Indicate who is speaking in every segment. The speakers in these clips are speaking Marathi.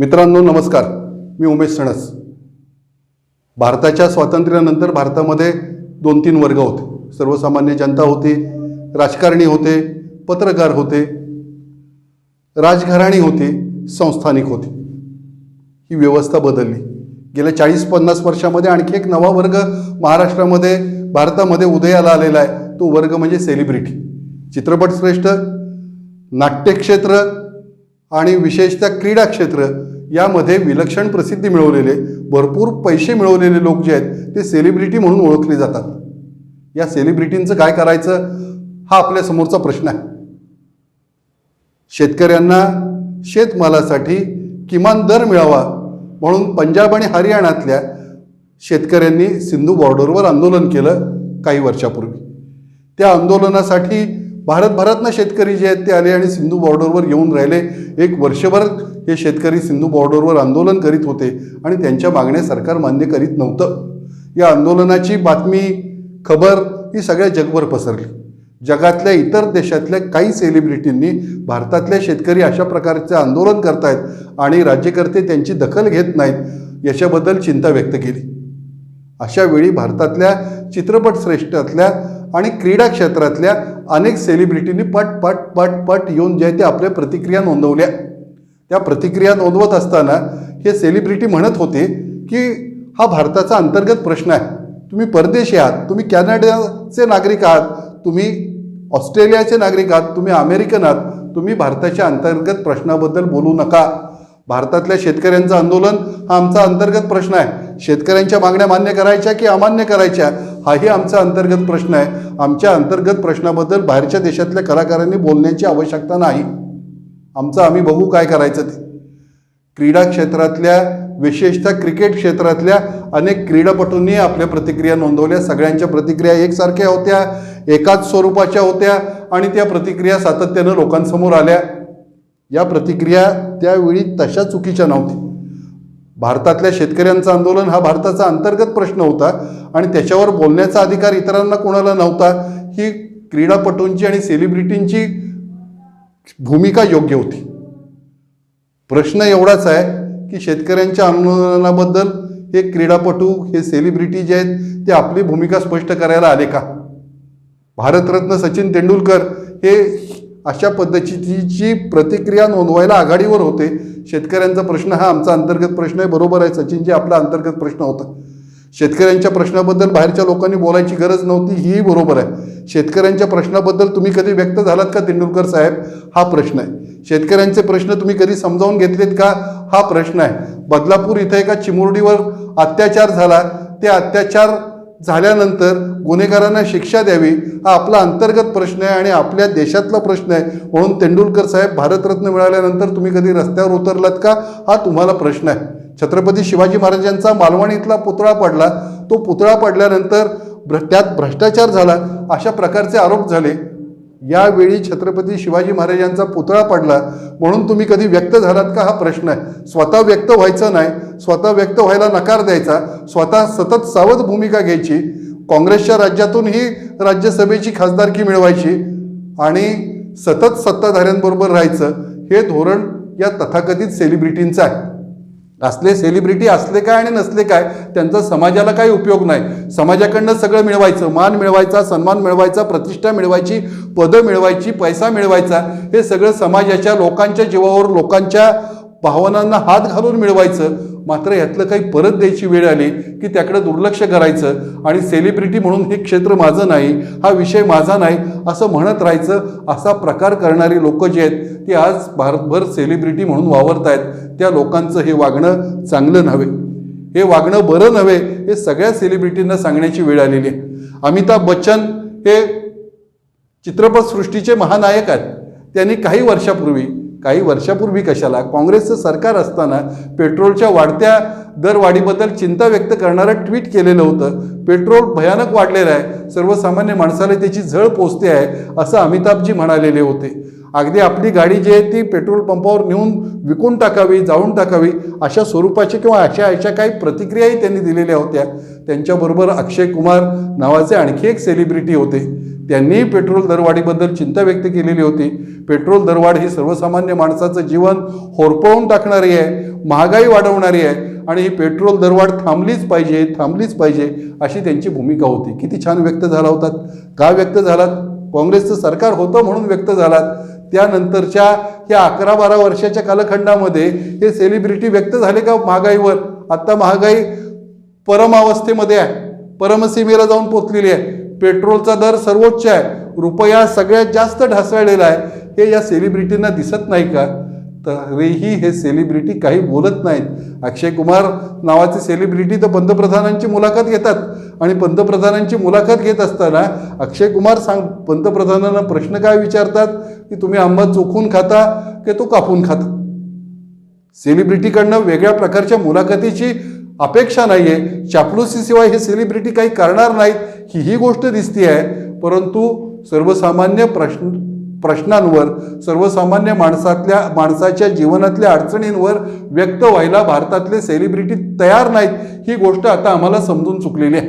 Speaker 1: मित्रांनो नमस्कार. मी उमेश सणस. भारताच्या स्वातंत्र्यानंतर भारतामध्ये दोन तीन वर्ग होते. सर्वसामान्य जनता होती राजकारणी होते पत्रकार होते राजघराणी होती संस्थानिक होती. ही व्यवस्था बदलली. गेल्या चाळीस पन्नास वर्षामध्ये आणखी एक नवा वर्ग महाराष्ट्रामध्ये भारतामध्ये उदयाला आलेला आहे. तो वर्ग म्हणजे सेलिब्रिटी चित्रपटश्रेष्ठ नाट्यक्षेत्र आणि विशेषतः क्रीडा क्षेत्र यामध्ये विलक्षण प्रसिद्धी मिळवलेले भरपूर पैसे मिळवलेले लोक जे आहेत ते सेलिब्रिटी म्हणून ओळखले जातात. या सेलिब्रिटींचं काय करायचं? हा आपल्या समोरचा प्रश्न आहे. शेतकऱ्यांना शेतमालासाठी किमान दर मिळावा म्हणून पंजाब आणि हरियाणातल्या शेतकऱ्यांनी सिंधू बॉर्डरवर आंदोलन केलं काही वर्षापूर्वी. त्या आंदोलनासाठी भारतभरातनं शेतकरी जे आहेत ते आले आणि सिंधू बॉर्डरवर येऊन राहिले. एक वर्षभर हे शेतकरी सिंधू बॉर्डरवर आंदोलन करीत होते आणि त्यांच्या मागण्या सरकार मान्य करीत नव्हतं. या आंदोलनाची बातमी खबर ही सगळ्या जगभर पसरली. जगातल्या इतर देशातल्या काही सेलिब्रिटींनी भारतातल्या शेतकरी अशा प्रकारचे आंदोलन करतायत आणि राज्यकर्ते त्यांची दखल घेत नाहीत याच्याबद्दल चिंता व्यक्त केली. अशावेळी भारतातल्या चित्रपट श्रेष्ठातल्या आणि क्रीडा क्षेत्रातल्या अनेक सेलिब्रिटींनी पट पट पट पट येऊन जे ते आपल्या प्रतिक्रिया नोंदवल्या. त्या प्रतिक्रिया नोंदवत असताना हे सेलिब्रिटी म्हणत होते की हा भारताचा अंतर्गत प्रश्न आहे. तुम्ही परदेशी आहात तुम्ही कॅनडाचे नागरिक आहात तुम्ही ऑस्ट्रेलियाचे नागरिक आहात तुम्ही अमेरिकन आहात तुम्ही भारताच्या अंतर्गत प्रश्नाबद्दल बोलू नका. भारतातल्या शेतकऱ्यांचं आंदोलन हा आमचा अंतर्गत प्रश्न आहे. शेतकऱ्यांच्या मागण्या मान्य करायच्या की अमान्य करायच्या हाही आमचा अंतर्गत प्रश्न आहे. आमच्या अंतर्गत प्रश्नाबद्दल बाहेरच्या देशातल्या कलाकारांनी बोलण्याची आवश्यकता नाही. आमचं आम्ही बघू काय करायचं ते. क्रीडा क्षेत्रातल्या विशेषतः क्रिकेट क्षेत्रातल्या अनेक क्रीडापटूंनी आपल्या प्रतिक्रिया नोंदवल्या. सगळ्यांच्या प्रतिक्रिया एकसारख्या होत्या एकाच स्वरूपाच्या होत्या आणि त्या प्रतिक्रिया सातत्यानं लोकांसमोर आल्या. या प्रतिक्रिया त्यावेळी तशा चुकीच्या नव्हती भारतातल्या शेतकऱ्यांचं आंदोलन हा भारताचा अंतर्गत प्रश्न होता आणि त्याच्यावर बोलण्याचा अधिकार इतरांना कोणाला नव्हता ही क्रीडापटूंची आणि सेलिब्रिटींची भूमिका योग्य होती. प्रश्न एवढाच आहे की शेतकऱ्यांच्या आंदोलनाबद्दल हे क्रीडापटू हे सेलिब्रिटी जे आहेत ते आपली भूमिका स्पष्ट करायला आले का? भारतरत्न सचिन तेंडुलकर हे अशा पद्धतीची प्रतिक्रिया नोंदवायला आघाडीवर होते. शेतकऱ्यांचा प्रश्न हा आमचा अंतर्गत प्रश्न आहे. बरोबर आहे सचिनजी आपला अंतर्गत प्रश्न होता. शेतकऱ्यांच्या प्रश्नाबद्दल बाहेरच्या लोकांनी बोलायची गरज नव्हती ही बरोबर आहे. शेतकऱ्यांच्या प्रश्नाबद्दल तुम्ही कधी व्यक्त झालात का तेंडुलकर साहेब? हा प्रश्न आहे. शेतकऱ्यांचे प्रश्न तुम्ही कधी समजावून घेतलेत का? हा प्रश्न आहे. बदलापूर इथं एका चिमुरडीवर अत्याचार झाला. ते अत्याचार झाल्यानंतर गुन्हेगारांना शिक्षा द्यावी हा आपला अंतर्गत प्रश्न आहे आणि आपल्या देशातला प्रश्न आहे. म्हणून तेंडुलकर साहेब भारतरत्न मिळाल्यानंतर तुम्ही कधी रस्त्यावर उतरलात का? हा तुम्हाला प्रश्न आहे. छत्रपती शिवाजी महाराजांचा मालवणीतला पुतळा पडला. तो पुतळा पडल्यानंतर भ्र त्यात भ्रष्टाचार झाला. अशा प्रकारचे आरोप झाले. यावेळी छत्रपती शिवाजी महाराजांचा पुतळा पडला. म्हणून तुम्ही कधी व्यक्त झालात का? हा प्रश्न आहे. स्वतः व्यक्त व्हायचं नाही. स्वतः व्यक्त व्हायला नकार द्यायचा. स्वतः सतत सावध भूमिका घ्यायची. काँग्रेसच्या राज्यातून ही राज्यसभेची खासदारकी मिळवायची आणि सतत सत्ताधाऱ्यांबरोबर राहायचं हे धोरण या तथाकथित सेलिब्रिटींचं आहे. असले सेलिब्रिटी असले काय आणि नसले काय त्यांचा समाजाला काही उपयोग नाही. समाजाकडनं सगळं मिळवायचं मान मिळवायचा सन्मान मिळवायचा प्रतिष्ठा मिळवायची पदं मिळवायची पैसा मिळवायचा हे सगळं समाजाच्या लोकांच्या जीवावर लोकांच्या भावनांना हात घालून मिळवायचं. मात्र यातलं काही परत द्यायची वेळ आली की त्याकडे दुर्लक्ष करायचं आणि सेलिब्रिटी म्हणून हे क्षेत्र माझं नाही हा विषय माझा नाही असं म्हणत राहायचं असा प्रकार करणारी लोक जे आहेत ती आज भारतभर सेलिब्रिटी म्हणून वावरत आहेत त्या लोकांचं हे वागणं चांगलं नव्हे. हे वागणं बरं नव्हे हे सगळ्या सेलिब्रिटींना सांगण्याची वेळ आलेली आहे. अमिताभ बच्चन हे चित्रपटसृष्टीचे महानायक आहेत. त्यांनी काही वर्षापूर्वी काही वर्षापूर्वी कशाला काँग्रेसचं सरकार असताना पेट्रोलच्या वाढत्या दरवाढीबद्दल चिंता व्यक्त करणारं ट्विट केलेलं होतं. पेट्रोल भयानक वाढलेलं आहे. सर्वसामान्य माणसाला त्याची झळ पोचते आहे असं अमिताभजी म्हणालेले होते. अगदी आपली गाडी जी आहे ती पेट्रोल पंपावर नेऊन विकून टाकावी जाळून टाकावी अशा स्वरूपाची किंवा अशा अशा काही प्रतिक्रियाही त्यांनी दिलेल्या होत्या. त्यांच्याबरोबर अक्षय कुमार नावाचे आणखी एक सेलिब्रिटी होते. त्यांनीही पेट्रोल दरवाढीबद्दल चिंता व्यक्त केलेली होती. पेट्रोल दरवाढ ही सर्वसामान्य माणसाचं जीवन होरपळून टाकणारी आहे महागाई वाढवणारी आहे आणि ही पेट्रोल दरवाढ थांबलीच पाहिजे थांबलीच पाहिजे अशी त्यांची भूमिका होती. किती छान व्यक्त झाला होतात. का व्यक्त झालात? काँग्रेसचं सरकार होतं म्हणून व्यक्त झालात. त्यानंतरच्या या अकरा बारा वर्षाच्या कालखंडामध्ये हे सेलिब्रिटी व्यक्त झाले का महागाईवर? आत्ता महागाई परमावस्थेमध्ये आहे. परमसीमेला जाऊन पोचलेली आहे. पेट्रोलचा दर सर्वोच्च आहे. रुपया सगळ्यात जास्त ढासळलेला आहे. हे या सेलिब्रिटींना दिसत नाही का? तरीही हे सेलिब्रिटी काही बोलत नाहीत. अक्षय कुमार नावाचे सेलिब्रिटी तर पंतप्रधानांची मुलाखत घेतात. आणि पंतप्रधानांची मुलाखत घेत असताना अक्षय कुमार सांग पंतप्रधानांना प्रश्न काय विचारतात? की तुम्ही आंबा चोखून खाता की तो कापून खाता? सेलिब्रिटीकडनं वेगळ्या प्रकारच्या मुलाखतीची अपेक्षा नाही आहे चापलुसीशिवाय हे सेलिब्रिटी काही करणार नाहीत ही ही गोष्ट दिसती आहे परंतु सर्वसामान्य प्रश्न प्रश्नांवर सर्वसामान्य माणसातल्या माणसाच्या जीवनातल्या अडचणींवर व्यक्त व्हायला भारतातले सेलिब्रिटी तयार नाहीत. ही गोष्ट आता आम्हाला समजून चुकलेली आहे.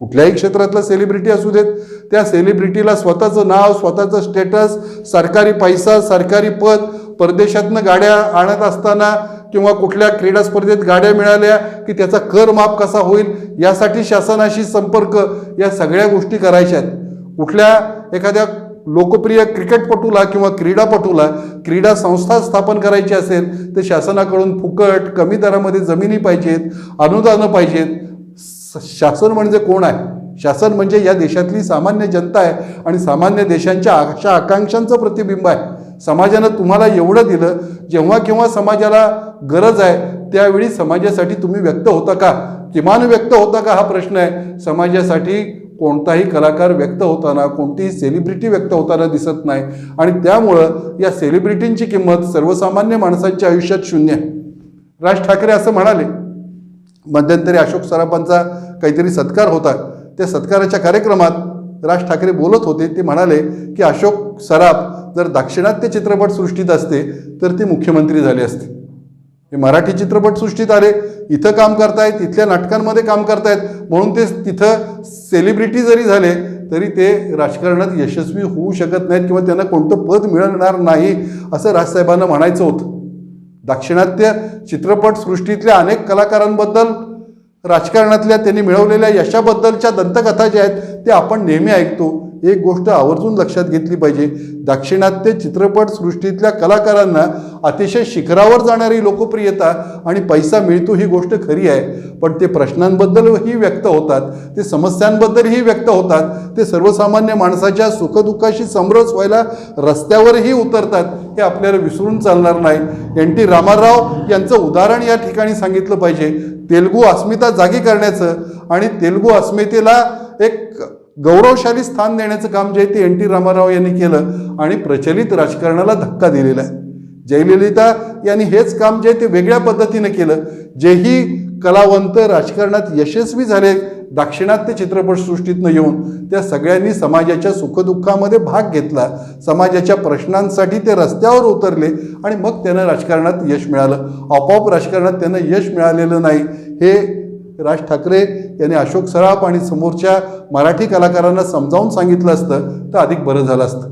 Speaker 1: कुठल्याही क्षेत्रातला सेलिब्रिटी असू देत त्या सेलिब्रिटीला स्वतःचं नाव स्वतःचं स्टेटस सरकारी पैसा सरकारी पद परदेशातनं गाड्या आणत असताना किंवा कुठल्या क्रीडा स्पर्धेत गाड्या मिळाल्या की त्याचा कर माफ कसा होईल यासाठी शासनाशी संपर्क या सगळ्या गोष्टी करायच्या आहेत. कुठल्या एखाद्या लोकप्रिय क्रिकेटपटूला किंवा क्रीडापटूला क्रीडा संस्था स्थापन करायची असेल तर शासनाकडून फुकट कमी दरामध्ये जमिनी पाहिजेत अनुदानं पाहिजेत. शासन म्हणजे कोण आहे? शासन म्हणजे या देशातली सामान्य जनता आहे आणि सामान्य देशांच्या आशा आकांक्षांचं प्रतिबिंब आहे. समाजानं तुम्हाला एवढं दिलं जेव्हा केव्हा समाजाला गरज आहे त्यावेळी समाजासाठी तुम्ही व्यक्त होता का? किमान व्यक्त होता का हा प्रश्न आहे? समाजासाठी कोणताही कलाकार व्यक्त होताना कोणतीही सेलिब्रिटी व्यक्त होताना दिसत नाही. आणि त्यामुळं या सेलिब्रिटींची किंमत सर्वसामान्य माणसांच्या आयुष्यात शून्य आहे. राज ठाकरे असं म्हणाले. मध्यंतरी अशोक सराफांचा काहीतरी सत्कार होता. त्या सत्काराच्या कार्यक्रमात राज ठाकरे बोलत होते ते म्हणाले की अशोक सराफ जर दाक्षिणात्य चित्रपटसृष्टीत असते तर ते मुख्यमंत्री झाले असते. हे मराठी चित्रपटसृष्टीत आले. इथं काम करतायत इथल्या नाटकांमध्ये काम करतायत. म्हणून ते तिथं सेलिब्रिटी जरी झाले तरी ते राजकारणात यशस्वी होऊ शकत नाहीत किंवा त्यांना कोणतं पद मिळणार नाही असं राजसाहेबांना म्हणायचं होतं. दाक्षिणात्य चित्रपटसृष्टीतल्या अनेक कलाकारांबद्दल राजकारणातल्या त्यांनी मिळवलेल्या यशाबद्दलच्या दंतकथा ज्या आहेत त्या आपण नेहमी ऐकतो. एक गोष्ट आवर्जून लक्षात घेतली पाहिजे. दाक्षिणात्य चित्रपटसृष्टीतल्या कलाकारांना अतिशय शिखरावर जाणारी लोकप्रियता आणि पैसा मिळतो ही गोष्ट खरी आहे. पण ते प्रश्नांबद्दलही व्यक्त होतात ते समस्यांबद्दलही व्यक्त होतात ते सर्वसामान्य माणसाच्या सुखदुःखाशी समरस व्हायला रस्त्यावरही उतरतात हे आपल्याला विसरून चालणार नाही. एन टी रामाराव यांचं उदाहरण या ठिकाणी सांगितलं पाहिजे. तेलगू अस्मिता जागी करण्याचं आणि तेलगू अस्मितेला एक गौरवशाली स्थान देण्याचं काम जे आहे ते एन टी रामाराव यांनी केलं आणि प्रचलित राजकारणाला धक्का दिलेला आहे. जयललिता यांनी हेच काम जे आहे ते वेगळ्या पद्धतीनं केलं. जेही कलावंत राजकारणात यशस्वी झाले दाक्षिणात्य चित्रपटसृष्टीतनं येऊन त्या सगळ्यांनी समाजाच्या सुखदुःखामध्ये भाग घेतला. समाजाच्या प्रश्नांसाठी ते रस्त्यावर उतरले आणि मग त्यांना राजकारणात यश मिळालं. आपोआप राजकारणात त्यांना यश मिळालेलं नाही. हे राज ठाकरे यांनी अशोक सराफ आणि समोरच्या मराठी कलाकारांना समजावून सांगितलं असतं तर अधिक बरं झालं असतं.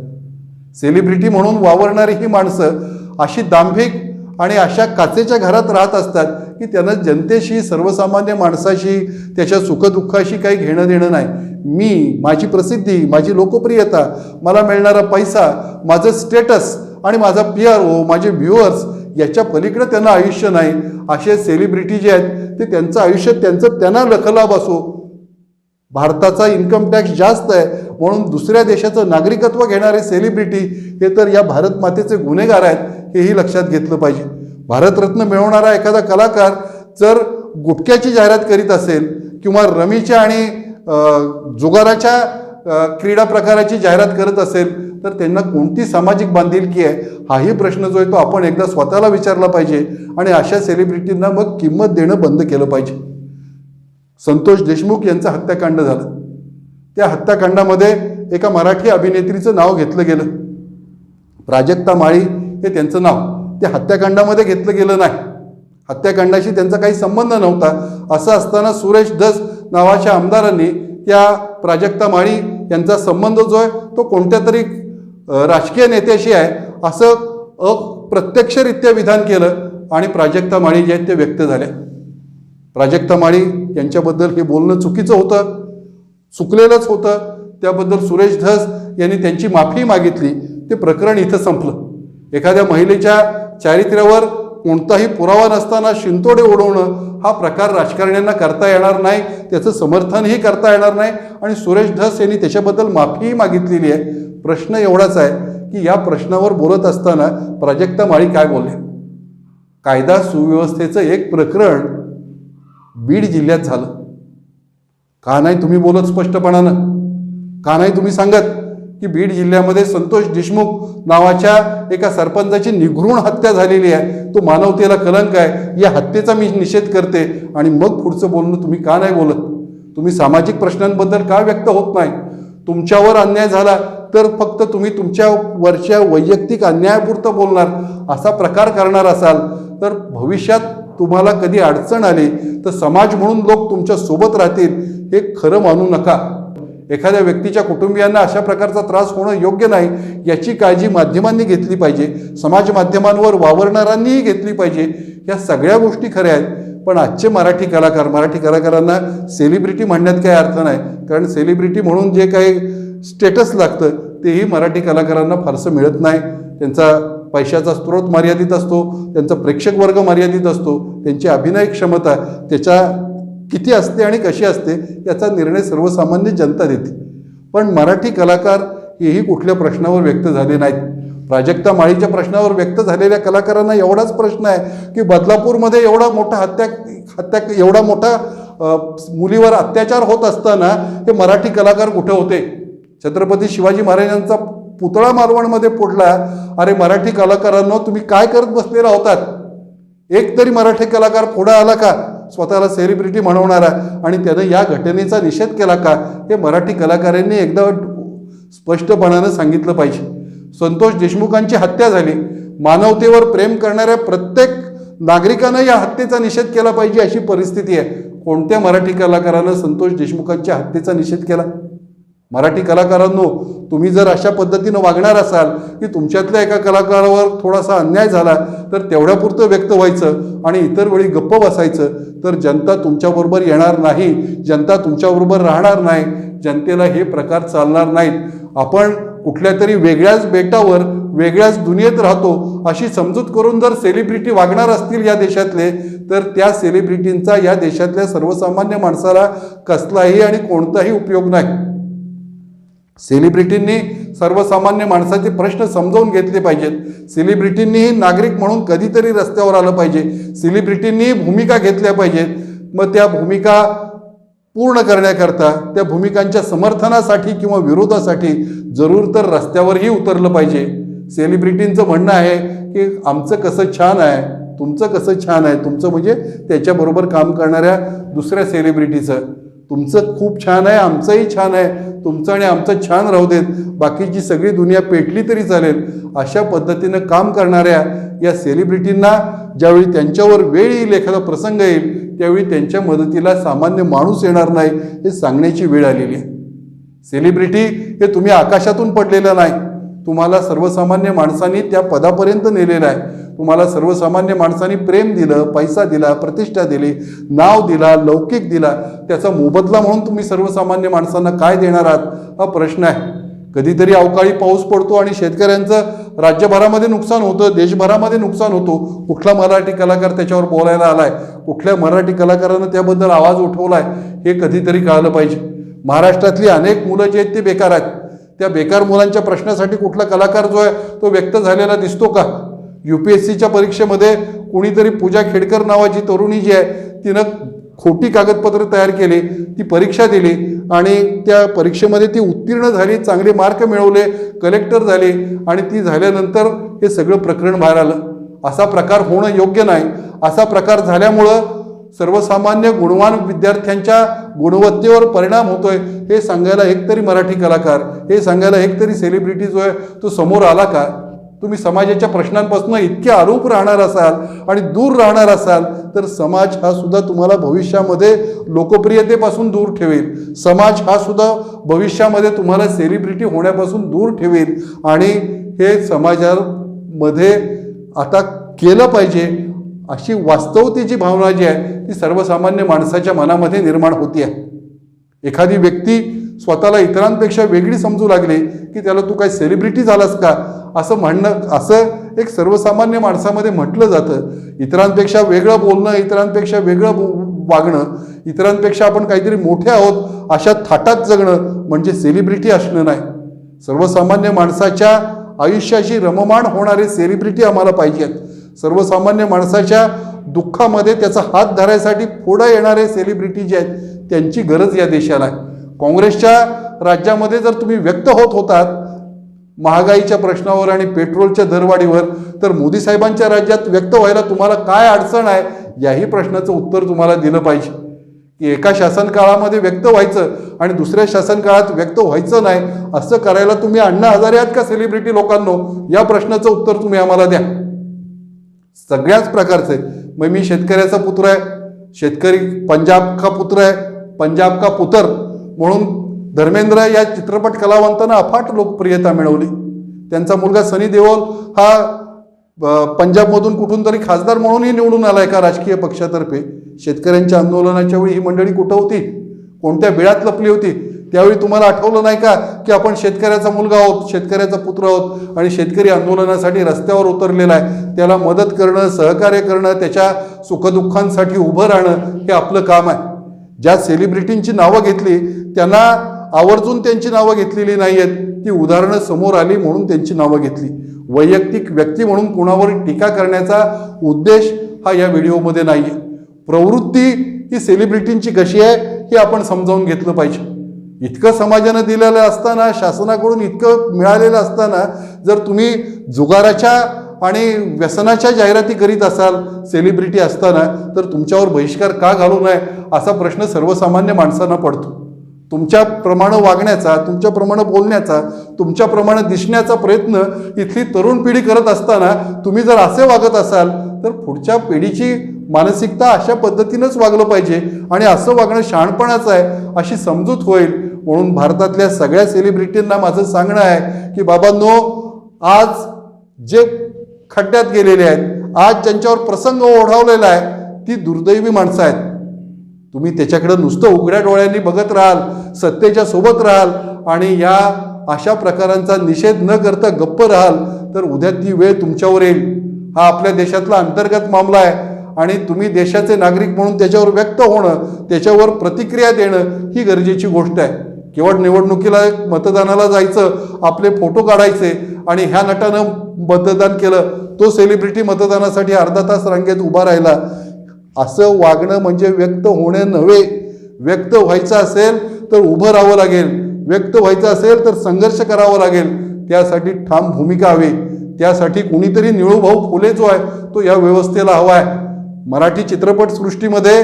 Speaker 1: सेलिब्रिटी म्हणून वावरणारी ही माणसं अशी दांभिक आणि अशा काचेच्या घरात राहत असतात की त्यांना जनतेशी सर्वसामान्य माणसाशी त्याच्या सुखदुःखाशी काही घेणं देणं नाही. मी माझी प्रसिद्धी माझी लोकप्रियता मला मिळणारा पैसा माझं स्टेटस आणि माझा पी आर ओ माझे व्ह्युअर्स याच्या पलीकडे त्यांना आयुष्य नाही. असे सेलिब्रिटी जे आहेत ते त्यांचं आयुष्य त्यांचं त्यांना लखलाभ असो. भारताचा इन्कम टॅक्स जास्त आहे म्हणून दुसऱ्या देशाचं नागरिकत्व घेणारे सेलिब्रिटी हे तर या भारत मातेचे गुन्हेगार आहेत हेही लक्षात घेतलं पाहिजे. भारतरत्न मिळवणारा एखादा कलाकार जर गुटख्याची जाहिरात करीत असेल किंवा रमीच्या आणि जुगाराच्या क्रीडा प्रकाराची जाहिरात करत असेल तर त्यांना कोणती सामाजिक बांधिलकी आहे हाही प्रश्न जो आहे तो आपण एकदा स्वतःला विचारला पाहिजे आणि अशा सेलिब्रिटींना मग किंमत देणं बंद केलं पाहिजे. संतोष देशमुख यांचं हत्याकांड झालं. त्या हत्याकांडामध्ये एका मराठी अभिनेत्रीचं नाव घेतलं गेलं. प्राजक्ता माळी हे त्यांचं नाव. त्या हत्याकांडामध्ये घेतलं गेलं नाही. हत्याकांडाशी त्यांचा काही संबंध नव्हता. असं असताना सुरेश दस नावाच्या आमदारांनी त्या प्राजक्ता माळी यांचा संबंध जो आहे तो कोणत्या तरी राजकीय नेत्याशी आहे असं अप्रत्यक्षरित्या विधान केलं आणि प्राजक्ता माळी जे आहेत ते व्यक्त झाल्या प्राजक्ता माळी यांच्याबद्दल हे बोलणं चुकीचं होतं चुकलेलंच होतं. त्याबद्दल सुरेश धस यांनी त्यांची माफी मागितली. ते प्रकरण इथं संपलं. एखाद्या महिलेच्या चारित्र्यावर कोणताही पुरावा नसताना शिंतोडे उडवणं हा प्रकार राजकारण्यांना करता येणार नाही त्याचं समर्थनही करता येणार नाही. आणि सुरेश धस यांनी त्याच्याबद्दल माफीही मागितलेली आहे. प्रश्न एवढाच आहे की या प्रश्नावर बोलत असताना प्राजक्ता माळी काय बोलले? कायदा सुव्यवस्थेचं एक प्रकरण बीड जिल्ह्यात झालं. का नाही तुम्ही बोलत स्पष्टपणानं? का नाही तुम्ही सांगत? की बीड जिल्ह्यामध्ये संतोष देशमुख नावाच्या एका सरपंचाची निघृण हत्या झालेली आहे. तो मानवतेला कलंक आहे. या हत्येचा मी निषेध करते. आणि मग पुढचं बोलणं तुम्ही का नाही बोलत? तुम्ही सामाजिक प्रश्नांबद्दल का व्यक्त होत नाही? तुमच्यावर अन्याय झाला तर फक्त तुम्ही तुमच्या वरच्या वैयक्तिक अन्यायापुरतं बोलणार. असा प्रकार करणार असाल तर भविष्यात तुम्हाला कधी अडचण आली तर समाज म्हणून लोक तुमच्यासोबत राहतील. हे खरं मानू नका. एखाद्या व्यक्तीच्या कुटुंबियांना अशा प्रकारचा त्रास होणं योग्य नाही याची काळजी माध्यमांनी घेतली पाहिजे समाज माध्यमांवर वावरणाऱ्यांनीही घेतली पाहिजे या सगळ्या गोष्टी खऱ्या आहेत. पण आजचे मराठी कलाकार मराठी कलाकारांना सेलिब्रिटी म्हणण्यात काही अर्थ नाही. कारण सेलिब्रिटी म्हणून जे काही स्टेटस लागतं तेही मराठी कलाकारांना फारसं मिळत नाही. त्यांचा पैशाचा स्रोत मर्यादित असतो त्यांचा प्रेक्षक वर्ग मर्यादित असतो त्यांची अभिनय क्षमता त्याच्या किती असते आणि कशी असते याचा निर्णय सर्वसामान्य जनता देते. पण मराठी कलाकार हेही कुठल्या प्रश्नावर व्यक्त झाले नाहीत. प्राजक्ता माळीच्या प्रश्नावर व्यक्त झालेल्या कलाकारांना एवढाच प्रश्न आहे की बदलापूरमध्ये एवढा मोठा हत्या हत्या एवढा मोठा मुलीवर अत्याचार होत असताना हे मराठी कलाकार कुठे होते? छत्रपती शिवाजी महाराजांचा पुतळा मालवणमध्ये फोडला अरे मराठी कलाकारांनो तुम्ही काय करत बसलेला होतात? एक तरी मराठी कलाकार पुढं आला का? स्वतःला सेलिब्रिटी म्हणवणारा आणि त्यानं या घटनेचा निषेध केला का? हे मराठी कलाकारांनी एकदा स्पष्टपणानं सांगितलं पाहिजे. संतोष देशमुखांची हत्या झाली. मानवतेवर प्रेम करणाऱ्या प्रत्येक नागरिकानं या हत्येचा निषेध केला पाहिजे अशी परिस्थिती आहे. कोणत्या मराठी कलाकारानं संतोष देशमुखांच्या हत्येचा निषेध केला? मराठी कलाकारांनो तुम्ही जर अशा पद्धतीनं वागणार असाल की तुमच्यातल्या एका कलाकारावर थोडासा अन्याय झाला तर तेवढ्यापुरतं व्यक्त व्हायचं आणि इतर वेळी गप्प बसायचं तर जनता तुमच्याबरोबर येणार नाही जनता तुमच्याबरोबर राहणार नाही जनतेला हे प्रकार चालणार नाहीत. आपण कुठल्या तरी वेगळ्याच बेटावर वेगळ्याच दुनियेत राहतो अशी समजूत करून जर सेलिब्रिटी वागणार असतील या देशातले तर त्या सेलिब्रिटींचा या देशातल्या सर्वसामान्य माणसाला कसलाही आणि कोणताही उपयोग नाही. सेलिब्रिटींनी सर्वसामान्य माणसाचे प्रश्न समजावून घेतले पाहिजेत. सेलिब्रिटींनीही नागरिक म्हणून कधीतरी रस्त्यावर आलं पाहिजे. सेलिब्रिटींनी भूमिका घेतल्या पाहिजेत. मग त्या भूमिका पूर्ण करण्याकरता त्या भूमिकांच्या समर्थनासाठी किंवा विरोधासाठी जरूर तर रस्त्यावरही उतरलं पाहिजे. सेलिब्रिटींचं म्हणणं आहे की आमचं कसं छान आहे तुमचं कसं छान आहे तुमचं म्हणजे त्याच्याबरोबर काम करणाऱ्या दुसऱ्या सेलिब्रिटीचं तुमचं खूप छान आहे आमचंही छान आहे तुमचं आणि आमचं छान राहू देत. बाकीची सगळी दुनिया पेटली तरी चालेल. अशा पद्धतीनं काम करणाऱ्या या सेलिब्रिटींना ज्यावेळी त्यांच्यावर वेळ येईल एखादा प्रसंग येईल त्यावेळी त्यांच्या मदतीला सामान्य माणूस येणार नाही हे सांगण्याची वेळ आलेली आहे. सेलिब्रिटी हे तुम्ही आकाशातून पडलेलं नाही. तुम्हाला सर्वसामान्य माणसांनी त्या पदापर्यंत नेलेलं आहे. तुम्हाला सर्वसामान्य माणसांनी प्रेम दिलं पैसा दिला प्रतिष्ठा दिली नाव दिला लौकिक दिला त्याचा मोबदला म्हणून तुम्ही सर्वसामान्य माणसांना काय देणार आहात? हा प्रश्न आहे. कधीतरी अवकाळी पाऊस पडतो आणि शेतकऱ्यांचं राज्यभरामध्ये नुकसान होतं देशभरामध्ये नुकसान होतो. कुठला मराठी कलाकार त्याच्यावर बोलायला आलाय? कुठल्या मराठी कलाकारानं त्याबद्दल आवाज उठवलाय? हे कधीतरी कळलं पाहिजे. महाराष्ट्रातली अनेक मुलं जे आहेत ते बेकार आहेत. त्या बेकार मुलांच्या प्रश्नासाठी कुठला कलाकार जो आहे तो व्यक्त झालेला दिसतो का? यू पी एस सीच्या परीक्षेमध्ये कोणीतरी पूजा खेडकर नावाची तरुणी जी आहे तिनं खोटी कागदपत्र तयार केली ती परीक्षा दिली आणि त्या परीक्षेमध्ये ती उत्तीर्ण झाली चांगले मार्क मिळवले कलेक्टर झाली आणि ती झाल्यानंतर हे सगळं प्रकरण बाहेर आलं. असा प्रकार होणं योग्य नाही. असा प्रकार झाल्यामुळं सर्वसामान्य गुणवान विद्यार्थ्यांच्या गुणवत्तेवर परिणाम होतोय. हे सांगायला एकतरी मराठी कलाकार हे सांगायला एकतरी सेलिब्रिटी जो आहे तो समोर आला का? तुम्ही समाजाच्या प्रश्नांपासून इतके आरोप राहणार असाल आणि दूर राहणार असाल तर समाज हा सुद्धा तुम्हाला भविष्यामध्ये लोकप्रियतेपासून दूर ठेवेल. समाज हा सुद्धा भविष्यामध्ये तुम्हाला सेलिब्रिटी होण्यापासून दूर ठेवेल. आणि हे समाजामध्ये आता केलं पाहिजे अशी वास्तवतेची भावना जी आहे ती सर्वसामान्य माणसाच्या मनामध्ये निर्माण होती आहे एखादी व्यक्ती स्वतःला इतरांपेक्षा वेगळी समजू लागली की त्याला तू काय सेलिब्रिटी झालास का? असं म्हणणं असं एक सर्वसामान्य माणसामध्ये म्हटलं जातं. इतरांपेक्षा वेगळं बोलणं इतरांपेक्षा वेगळं वागणं इतरांपेक्षा आपण काहीतरी मोठे आहोत अशा थाटात जगणं म्हणजे सेलिब्रिटी असणं नाही. सर्वसामान्य माणसाच्या आयुष्याशी रममाण होणारे सेलिब्रिटी आम्हाला पाहिजेत. सर्वसामान्य माणसाच्या दुःखामध्ये त्याचा हात धरायसाठी पुढं येणारे सेलिब्रिटी जे आहेत त्यांची गरज या देशाला आहे. काँग्रेसच्या राज्यामध्ये जर तुम्ही व्यक्त होत होतात महागाईच्या प्रश्नावर आणि पेट्रोलच्या दरवाढीवर तर मोदी साहेबांच्या राज्यात व्यक्त व्हायला तुम्हाला काय अडचण आहे याही प्रश्नाचं उत्तर तुम्हाला दिलं पाहिजे. की एका शासन काळामध्ये व्यक्त व्हायचं आणि दुसऱ्या शासन काळात व्यक्त व्हायचं नाही असं करायला तुम्ही अण्णा हजारे आहात का सेलिब्रिटी लोकांनो? या प्रश्नाचं उत्तर तुम्ही आम्हाला द्या. सगळ्याच प्रकारचे. मग मी शेतकऱ्याचा पुत्र आहे. शेतकरी पंजाब का पुत्र आहे. पंजाब का पुतर. म्हणून धर्मेंद्र या चित्रपट कलावंतांना अफाट लोकप्रियता मिळवली. त्यांचा मुलगा सनी देओल हा पंजाबमधून कुठून तरी खासदार म्हणूनही निवडून आला एका राजकीय पक्षातर्फे. शेतकऱ्यांच्या आंदोलनाच्या वेळी ही मंडळी कुठं होती? कोणत्या बिळात लपली होती? त्यावेळी तुम्हाला आठवलं नाही का की आपण शेतकऱ्याचा मुलगा आहोत शेतकऱ्याचा पुत्र आहोत आणि शेतकरी आंदोलनासाठी रस्त्यावर उतरलेला आहे. त्याला मदत करणं सहकार्य करणं त्याच्या सुखदुःखांसाठी उभं राहणं हे आपलं काम आहे. ज्या सेलिब्रिटींची नावं घेतली त्यांना आवर्जून त्यांची नावं घेतलेली नाही आहेत ती उदाहरणं समोर आली म्हणून त्यांची नावं घेतली. वैयक्तिक व्यक्ती म्हणून कुणावर टीका करण्याचा उद्देश हा या व्हिडिओमध्ये नाही आहे प्रवृत्ती ही सेलिब्रिटींची कशी आहे हे आपण समजावून घेतलं पाहिजे. इतकं समाजानं दिलेलं असताना शासनाकडून इतकं मिळालेलं असताना जर तुम्ही जुगाराच्या आणि व्यसनाच्या जाहिराती करीत असाल सेलिब्रिटी असताना तर तुमच्यावर बहिष्कार का घालू नये असा प्रश्न सर्वसामान्य माणसांना पडतो. तुमच्याप्रमाणे वागण्याचा तुमच्याप्रमाणे बोलण्याचा तुमच्याप्रमाणे दिसण्याचा प्रयत्न इथली तरुण पिढी करत असताना तुम्ही जर असे वागत असाल तर पुढच्या पिढीची मानसिकता अशा पद्धतीनंच वागलं पाहिजे आणि असं वागणं शहाणपणाचं आहे अशी समजूत होईल. म्हणून भारतातल्या सगळ्या सेलिब्रिटींना माझं सांगणं आहे की बाबांनो आज जे खड्ड्यात गेलेले आहेत. आज ज्यांच्यावर प्रसंग ओढावलेला आहे. ती दुर्दैवी माणसं आहेत. तुम्ही त्याच्याकडं नुसतं उघड्या डोळ्यांनी बघत राहाल सत्तेच्या सोबत राहाल आणि या अशा प्रकारांचा निषेध न करता गप्प राहाल तर उद्या ती वेळ तुमच्यावर येईल. हा आपल्या देशातला अंतर्गत मामला आहे. आणि तुम्ही देशाचे नागरिक म्हणून त्याच्यावर व्यक्त होणं त्याच्यावर प्रतिक्रिया देणं ही गरजेची गोष्ट आहे. केवळ निवडणुकीला मतदानाला जायचं आपले फोटो काढायचे आणि ह्या नटानं मतदान केलं तो सेलिब्रिटी मतदानासाठी अर्धा तास रांगेत उभा राहिला. असं वागणं म्हणजे व्यक्त होणे नव्हे. व्यक्त व्हायचं असेल तर उभं राहावं लागेल. व्यक्त व्हायचं असेल तर संघर्ष करावा लागेल. त्यासाठी ठाम भूमिका हवी. त्यासाठी कुणीतरी निळूभाऊ फुले जो आहे तो या व्यवस्थेला हवा आहे. मराठी चित्रपटसृष्टीमध्ये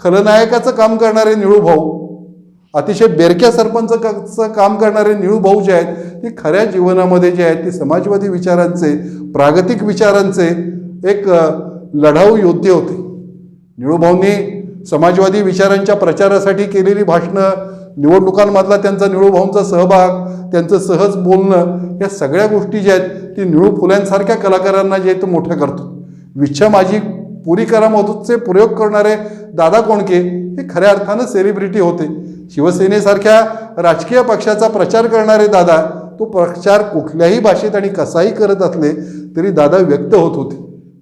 Speaker 1: खलनायकाचं काम करणारे निळूभाऊ अतिशय बेरक्या सरपंचचं काम करणारे निळूभाऊ जे आहेत ते खऱ्या जीवनामध्ये जे आहेत ते समाजवादी विचारांचे प्रागतिक विचारांचे एक लढाऊ योद्धे होते. निळूभाऊंनी समाजवादी विचारांच्या प्रचारासाठी केलेली भाषणं निवडणुकांमधला त्यांचा निळूभाऊंचा सहभाग त्यांचं सहज बोलणं या सगळ्या गोष्टी ज्या आहेत ती निळू फुल्यांसारख्या कलाकारांना जे आहे ते मोठं करतो विच्छा माझी पुरी करामधूचे प्रयोग करणारे दादा कोणके हे खऱ्या अर्थानं सेलिब्रिटी होते. शिवसेनेसारख्या राजकीय पक्षाचा प्रचार करणारे दादा तो प्रचार कुठल्याही भाषेत आणि कसाही करत असले तरी दादा व्यक्त होत होते.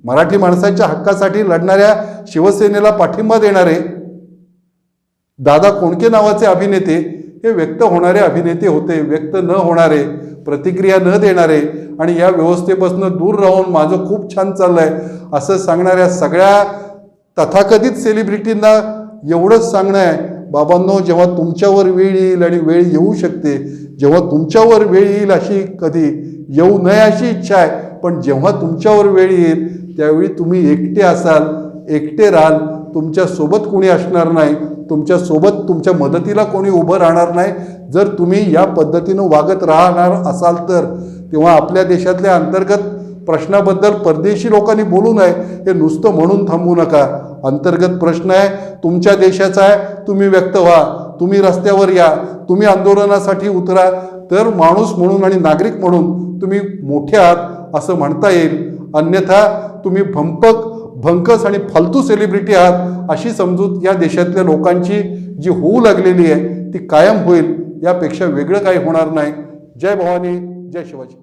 Speaker 1: मराठी माणसाच्या हक्कासाठी लढणाऱ्या शिवसेनेला पाठिंबा देणारे दादा कोणके नावाचे अभिनेते हे व्यक्त होणारे अभिनेते होते व्यक्त न होणारे प्रतिक्रिया न देणारे आणि या व्यवस्थेपासून दूर राहून माझं खूप छान चाललं आहे असं सांगणाऱ्या सगळ्या तथाकथित सेलिब्रिटींना एवढंच सांगणं आहे बाबांनो जेव्हा तुमच्यावर वेळ येईल आणि वेळ येऊ शकते जेव्हा तुमच्यावर वेळ येईल अशी कधी येऊ नये अशी इच्छा आहे पण जेव्हा तुमच्यावर वेळ येईल त्यावेळी तुम्ही एकटे असाल एकटे राहाल तुमच्यासोबत कुणी कोणी असणार नाही तुमच्यासोबत तुमच्या मदतीला कोणी उभं राहणार नाही. जर तुम्ही या पद्धतीनं वागत राहणार असाल तर तेव्हा आपल्या देशातल्या अंतर्गत प्रश्नाबद्दल परदेशी लोकांनी बोलू नये. हे नुसतं म्हणून थांबू नका. अंतर्गत प्रश्न आहे तुमच्या देशाचा आहे तुम्ही व्यक्त व्हा. तुम्ही रस्त्यावर या. तुम्ही आंदोलनासाठी उतरा. तर माणूस म्हणून आणि नागरिक म्हणून तुम्ही मोठे आहात असं म्हणता येईल. अन्यथा तुम्ही भंपक भंकस आणि फालतू सेलिब्रिटी आहात अशी समजूत या देशातल्या लोकांची जी होऊ लागलेली आहे ती कायम होईल यापेक्षा वेगळं काही होणार नाही. जय भवानी जय शिवाजी.